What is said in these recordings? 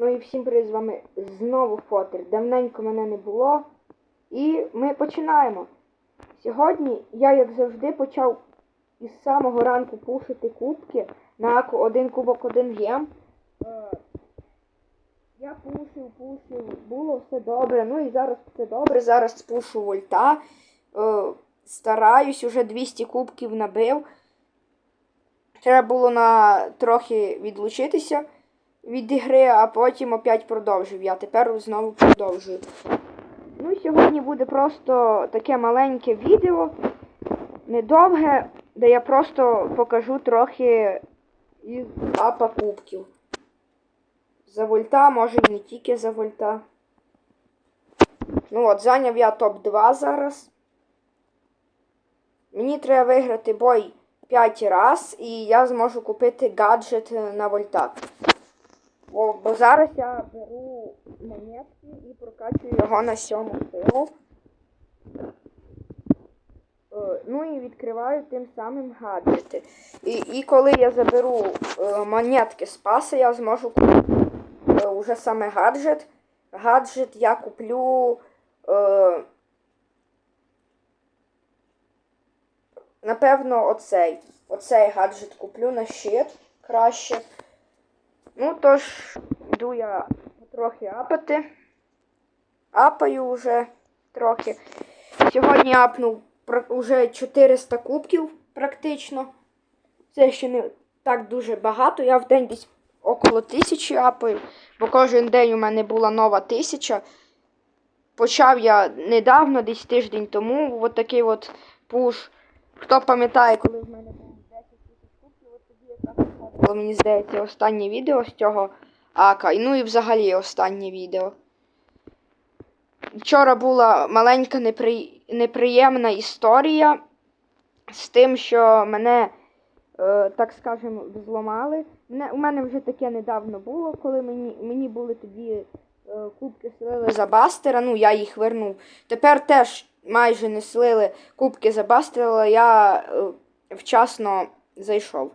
Ну і всім привіт, з вами знову Фотер. Давненько мене не було. І ми починаємо. Сьогодні я, як завжди, почав із самого ранку пушити кубки на один кубок, один гем. Е, Я пушив, пушив, було все добре. Ну і зараз все добре. Зараз пушу вольта. Е, Стараюсь, уже 200 кубків набив. Треба було на трохи відлучитися від ігри, а потім опять продовжив. Я тепер знову продовжую. Ну, сьогодні буде просто таке маленьке відео, недовге, де я просто покажу трохи із апа кубків. За вольта, може і не тільки за вольта. Ну от, зайняв я топ-2 зараз. Мені треба виграти бой 5 раз, і я зможу купити гаджет на вольта. Бо, бо зараз я беру монетки і прокачую його на сьому силу. Е, Ну і відкриваю тим самим гаджети. І, і коли я заберу е, монетки з паса, я зможу купити е, уже саме гаджет. Гаджет я куплю. Е, напевно, оцей. Оцей гаджет куплю на щит краще. Ну, тож, йду я трохи апати. Апаю вже трохи. Сьогодні апнув вже 400 кубків практично. Це ще не так дуже багато. Я в день десь около тисячі апаю, бо кожен день у мене була нова тисяча. Почав я недавно, десь тиждень тому, от такий от пуш. Хто пам'ятає, коли в мене був 10 тисяч кубків, виходило, мені здається, останнє відео з цього ака. Ну і взагалі останнє відео. Вчора була маленька непри... неприємна історія з тим, що мене, е, так скажемо, взломали. Мене, у мене вже таке недавно було, коли мені, мені були тоді е, кубки слили за бастера, ну я їх вернув. Тепер теж майже не слили кубки за бастера, я е, вчасно зайшов.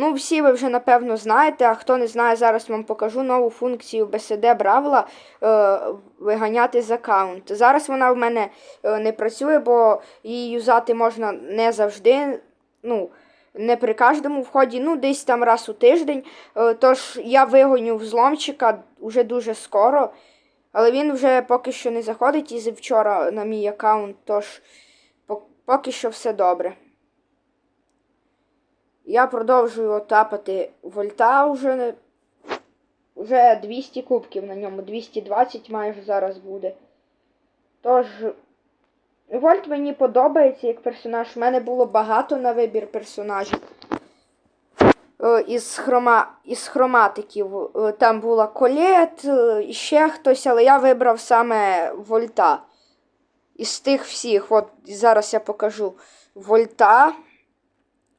Ну, всі ви вже напевно знаєте, а хто не знає, зараз вам покажу нову функцію BSD Бравла е, виганяти з аккаунту. Зараз вона в мене е, не працює, бо її юзати можна не завжди. ну, Не при кожному вході, ну, десь там раз у тиждень. Е, тож я вигоню взломчика вже дуже скоро. Але він вже поки що не заходить із вчора на мій аккаунт, тож поки що все добре. Я продовжую тапати вольта вже. Вже 200 кубків на ньому, 220 майже зараз буде. Тож, Вольт мені подобається як персонаж. У мене було багато на вибір персонажів. Е, Із хрома... із хроматиків. Е, Там була Колет, е, ще хтось, але я вибрав саме Вольта. Із тих всіх, от зараз я покажу Вольта.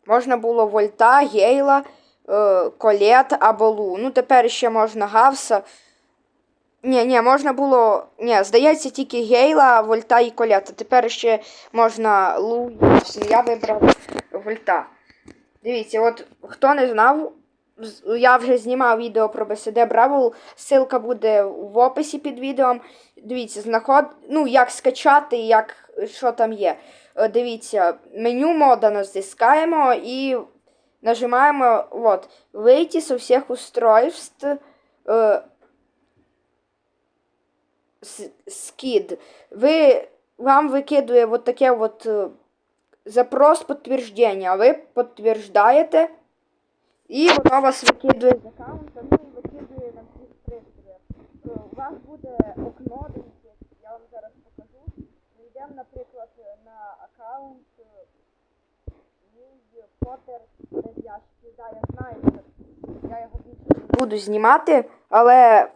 Можна було Вольта, Гейла, е, Колет або Лу. Ну, тепер ще можна Гавса. Ні, ні, можна було. Ні, здається, тільки Гейла, Вольта і Колета. Тепер ще можна Лу. Я вибрав Вольта. Дивіться, от хто не знав, я вже знімав відео про BSD Бравл. Ссылка буде в описі під відео. Дивіться, знаход... ну, як скачати, як що там є. Е, Дивіться, меню мода натискаємо і нажимаємо от, вийти з усіх устройств. Е, скид. Ви, вам викидує вот таке от е, запрос підтвердження. Ви підтверждаєте, і воно вас викидує з аккаунта, ну і викидує на всіх пристроях. Е, У вас буде окно, дивіться, я вам зараз покажу. Йдемо, наприклад, на аккаунт е, мій Поттер ящиків. Да, я знаю, я його більше буду знімати, але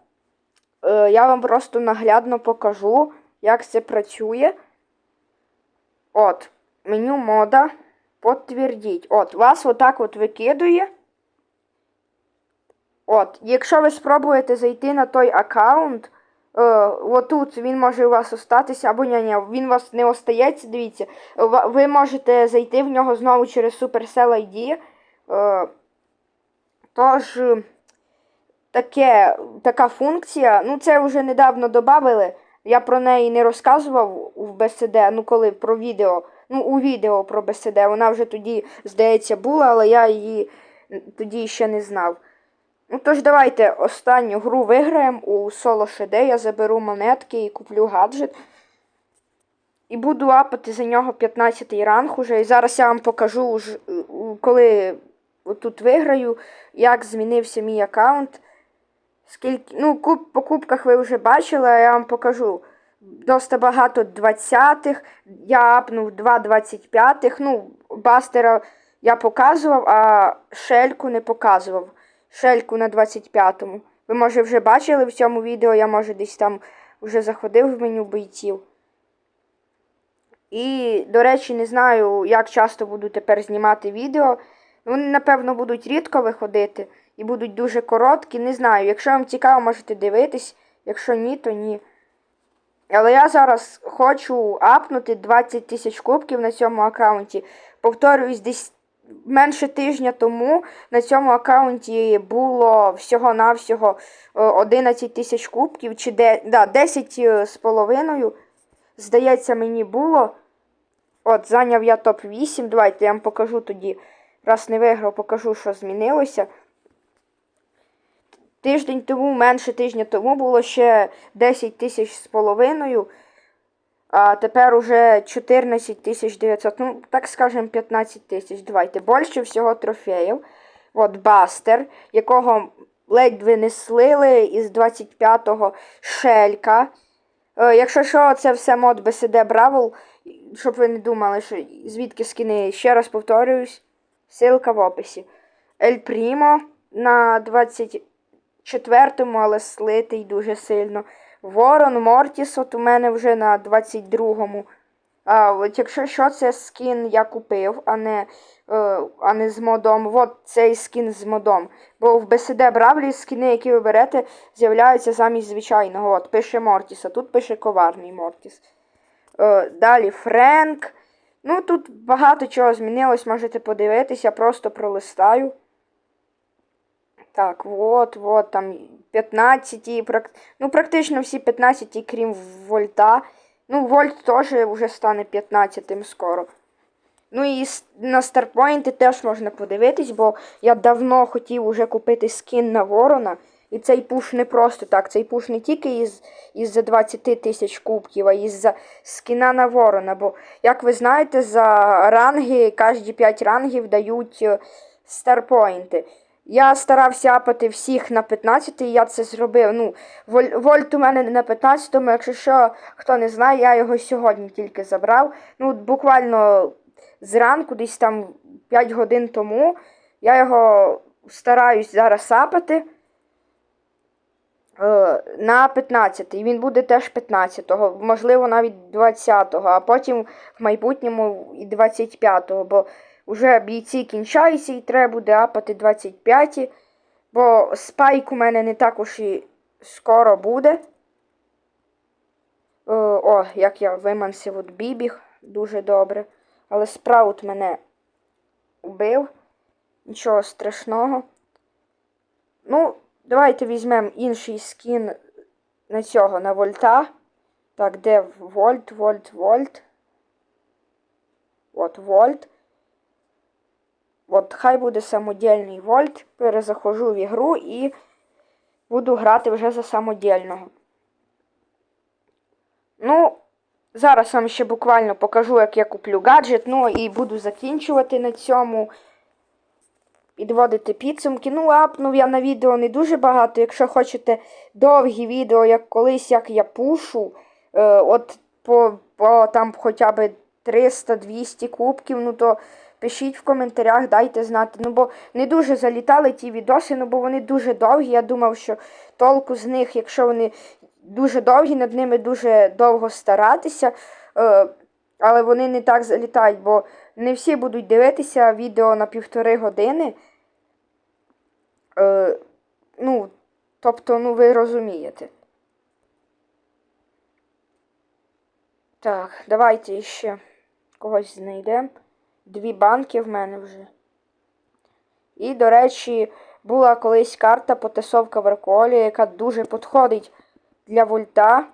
е, я вам просто наглядно покажу, як це працює. От, меню мода. Підтвердіть. От, вас отак от викидує. От, якщо ви спробуєте зайти на той аккаунт, е, отут він може у вас остатися, або ні, ні, він у вас не остається, дивіться. Ви можете зайти в нього знову через Supercell ID. Е, тож, е, таке, така функція. Ну, це вже недавно додали. Я про неї не розказував в БСД, ну коли про відео. Ну, у відео про БСД. Вона вже тоді, здається, була, але я її тоді ще не знав. Ну тож давайте останню гру виграємо у соло ШД. Я заберу монетки і куплю гаджет. І буду апати за нього 15 ранг уже. І зараз я вам покажу, коли тут виграю, як змінився мій аккаунт. Скільки, ну, куб, по кубках ви вже бачили, а я вам покажу. Доста багато 20-х, я апнув 2 25-х. Ну, бастера я показував, а шельку не показував. Шельку на 25-му. Ви, може, вже бачили в цьому відео, я, може, десь там вже заходив в меню бойців. І, до речі, не знаю, як часто буду тепер знімати відео. Вони, напевно, будуть рідко виходити і будуть дуже короткі. Не знаю. Якщо вам цікаво, можете дивитись. Якщо ні, то ні. Але я зараз хочу апнути 20 тисяч кубків на цьому аккаунті. Повторююсь, десь менше тижня тому на цьому аккаунті було всього-навсього е, 11 тисяч кубків, чи де, да, 10 е, з половиною. Здається, мені було. От, зайняв я топ-8. Давайте я вам покажу тоді. Раз не виграв, покажу, що змінилося. Тиждень тому, менше тижня тому було ще 10 тисяч з половиною, а тепер уже 14 тисяч 900, ну, так скажемо, 15 тисяч. Давайте. Більше всього трофеїв. От Бастер, якого ледь не слили із 25-го шелька. Е, якщо що, це все мод BSD Бравл, щоб ви не думали, що звідки скини. Ще раз повторююсь, ссылка в описі. Ель Прімо на 24-му, але слитий дуже сильно. Ворон Мортіс, от у мене вже на 22-му. А, от якщо що, це скін я купив, а не, е, а не з модом. От цей скін з модом. Бо в BSD Бравлі скіни, які ви берете, з'являються замість звичайного. От пише Мортіс, а тут пише коварний Мортіс. Е, далі Френк. Ну, тут багато чого змінилось, можете подивитися, просто пролистаю. Так, от, от, там 15, прак- ну, практично всі 15, крім Вольта. Ну, Вольт теж вже стане 15 скоро. Ну і на Старпойнти теж можна подивитись, бо я давно хотів уже купити скін на Ворона. І цей пуш не просто так. Цей пуш не тільки із, із-за 20 тисяч кубків, а із-за скіна на Ворона. Бо, як ви знаєте, за ранги, кожні 5 рангів дають е, старпойнти. Я старався апати всіх на 15, і я це зробив. Ну, Воль- Вольт у мене на 15-му, якщо що, хто не знає, я його сьогодні тільки забрав. Ну, буквально зранку, десь там 5 годин тому, я його стараюсь зараз апати е, на 15 І він буде теж 15-го, можливо, навіть 20-го, а потім в майбутньому і 25-го, бо вже бійці кінчаються і треба буде апати 25 бо спайк у мене не також і скоро буде. Е, о, як я виманся от бібіг, дуже добре. Але спраут мене убив. Нічого страшного. Ну, давайте візьмемо інший скін на цього, на вольта. Так, де вольт, вольт, вольт. От вольт. От хай буде самодільний вольт. Перезахожу в ігру і буду грати вже за самодільного. Ну, зараз вам ще буквально покажу, як я куплю гаджет. Ну і буду закінчувати на цьому. Підводити підсумки. Ну, апнув я на відео не дуже багато. Якщо хочете довгі відео, як колись, як я пушу, е, от по, по там хоча б 300-200 кубків, ну то пишіть в коментарях, дайте знати. Ну, бо не дуже залітали ті відоси, ну бо вони дуже довгі. Я думав, що толку з них, якщо вони дуже довгі, над ними дуже довго старатися. Е, але вони не так залітають, бо не всі будуть дивитися відео на півтори години. Е, ну, тобто, ну, ви розумієте. Так, давайте ще когось знайдемо. Дві банки в мене вже. І, до речі, була колись карта потасовка в Арколі, яка дуже підходить для вольта.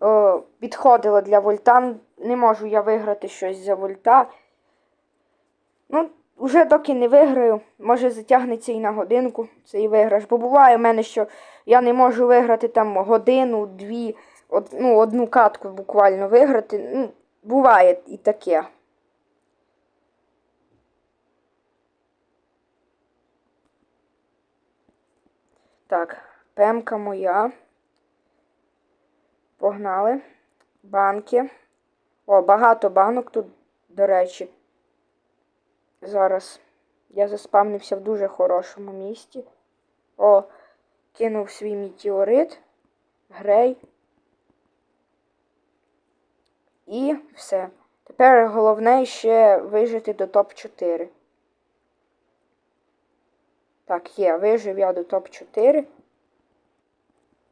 О, підходила для вольта. Не можу я виграти щось за вольта. Ну, вже доки не виграю, може затягнеться і на годинку цей виграш. Бо буває в мене, що я не можу виграти там годину, дві, од, ну, одну катку буквально виграти. Ну, буває і таке. Так, пемка моя. Погнали. Банки. О, багато банок тут, до речі. Зараз я заспавнився в дуже хорошому місті. О, кинув свій метеорит. Грей. І все. Тепер головне ще вижити до топ-4. Так, є, вижив я до топ-4.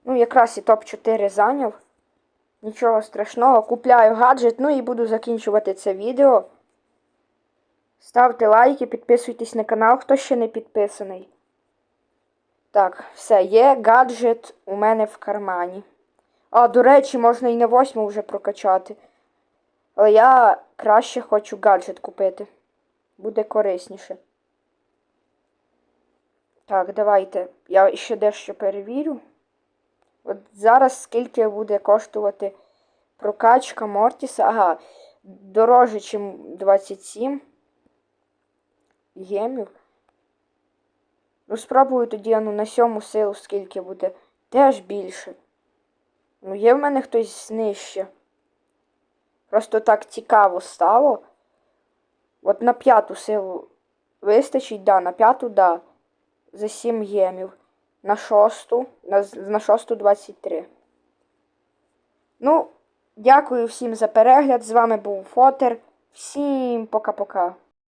Ну, якраз і топ-4 зайняв. Нічого страшного. Купляю гаджет, ну і буду закінчувати це відео. Ставте лайки, підписуйтесь на канал, хто ще не підписаний. Так, все, є гаджет у мене в кармані. А, до речі, можна і на восьму вже прокачати. Але я краще хочу гаджет купити. Буде корисніше. Так, давайте. Я ще дещо перевірю. От зараз скільки буде коштувати прокачка Мортіса. Ага, дороже, ніж 27 гемів. Ну, спробую тоді ну, на сьому силу скільки буде. Теж більше. Ну, є в мене хтось нижче. Просто так цікаво стало. От на п'яту силу вистачить, да, на п'яту, да. За 7 гемів. На шосту. На, на шосту 23. Ну, дякую всім за перегляд. З вами був Фотер. Всім пока-пока.